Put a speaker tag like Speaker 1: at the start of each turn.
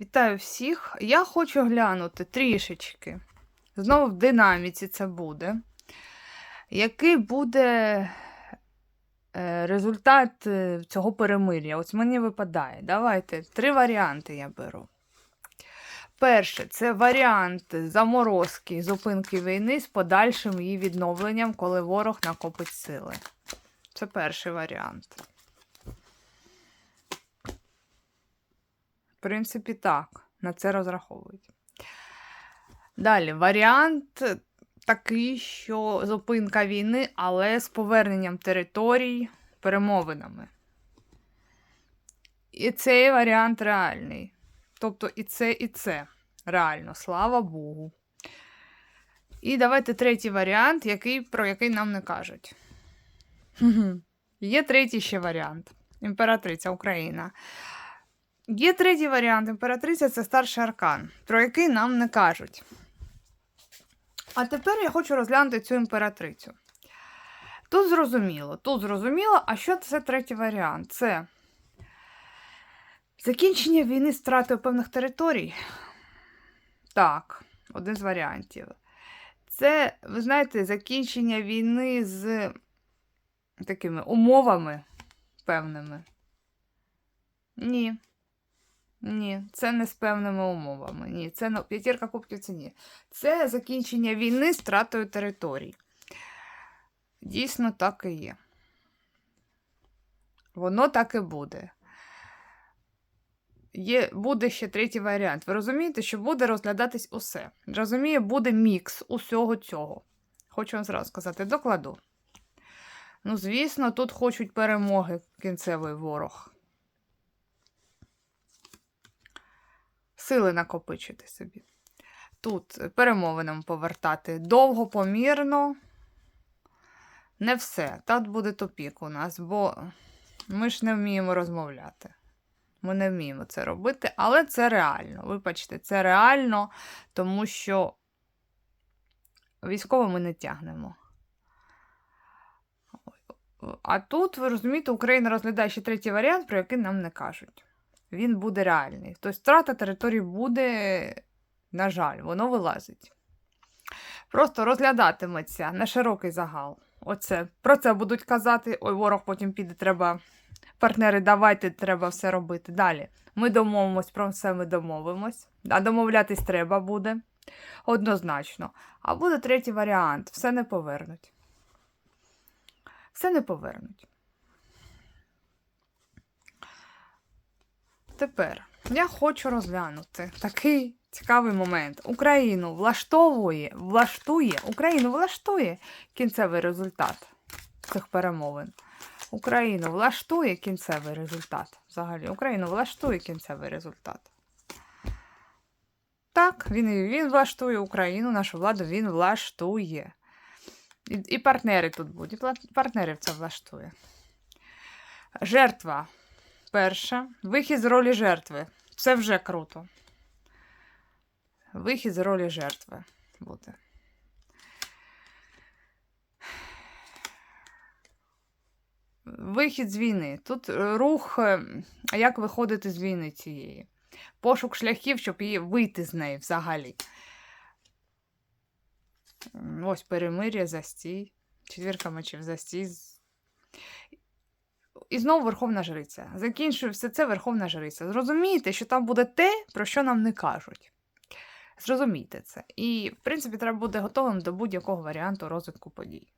Speaker 1: Вітаю всіх. Я хочу глянути трішечки. Знову в динаміці це буде. Який буде е, результат е, цього перемир'я? Ось мені випадає. Давайте три варіанти я беру. Перше, це варіант заморозки зупинки війни з подальшим її відновленням, коли ворог накопить сили. Це перший варіант. Принципі, так. На це розраховують. Далі, варіант такий, що зупинка війни, але з поверненням територій перемовинами. І цей варіант реальний. Тобто і це, і це реально, слава Богу. І давайте третій варіант, який, про який нам не кажуть. Є третій ще варіант. Імператриця Україна. Є третій варіант. Імператриця це старший аркан, про який нам не кажуть. А тепер я хочу розглянути цю імператрицю. Тут зрозуміло, тут зрозуміло, а що це третій варіант? Це закінчення війни з втратою певних територій. Так, один з варіантів. Це, ви знаєте, закінчення війни з такими умовами певними. Ні. Ні, це не з певними умовами. Ні, це ну, п'ятірка кубків це ні. Це закінчення війни з втратою територій. Дійсно, так і є. Воно так і буде. Є, буде ще третій варіант. Ви розумієте, що буде розглядатись усе. Розуміє, буде мікс усього цього. Хочу вам зразу сказати, докладу. Ну, звісно, тут хочуть перемоги кінцевий ворог. Сили накопичити собі. Тут перемовинам повертати довго, помірно. Не все. Тут буде тупік у нас, бо ми ж не вміємо розмовляти. Ми не вміємо це робити, але це реально. Вибачте, це реально, тому що військово ми не тягнемо. А тут, ви розумієте, Україна розглядає ще третій варіант, про який нам не кажуть. Він буде реальний. Тобто втрата території буде, на жаль, воно вилазить. Просто розглядатиметься на широкий загал. Оце. Про це будуть казати. Ой, ворог потім піде, треба. Партнери, давайте, треба все робити. Далі. Ми домовимось, про все ми домовимось. А домовлятись треба буде. Однозначно. А буде третій варіант: все не повернуть. Все не повернуть. Тепер я хочу розглянути такий цікавий момент. Україну влаштовує, влаштує, Україну влаштує кінцевий результат цих перемовин. Україну влаштує кінцевий результат. Взагалі, Україну влаштує кінцевий результат. Так, він, він влаштує Україну, нашу владу він влаштує. І, і партнери тут будуть. Партнерів це влаштує. Жертва. Перша. Вихід з ролі жертви. Це вже круто. Вихід з ролі жертви буде. Вихід з війни. Тут е, рух, е, як виходити з війни цієї. Пошук шляхів, щоб її вийти з неї взагалі. Ось перемир'я, застій. Четвірка мечів, застій. І знову Верховна Жриця. Закінчую все це Верховна Жриця. Зрозумійте, що там буде те, про що нам не кажуть. Зрозумійте це. І, в принципі, треба бути готовим до будь-якого варіанту розвитку подій.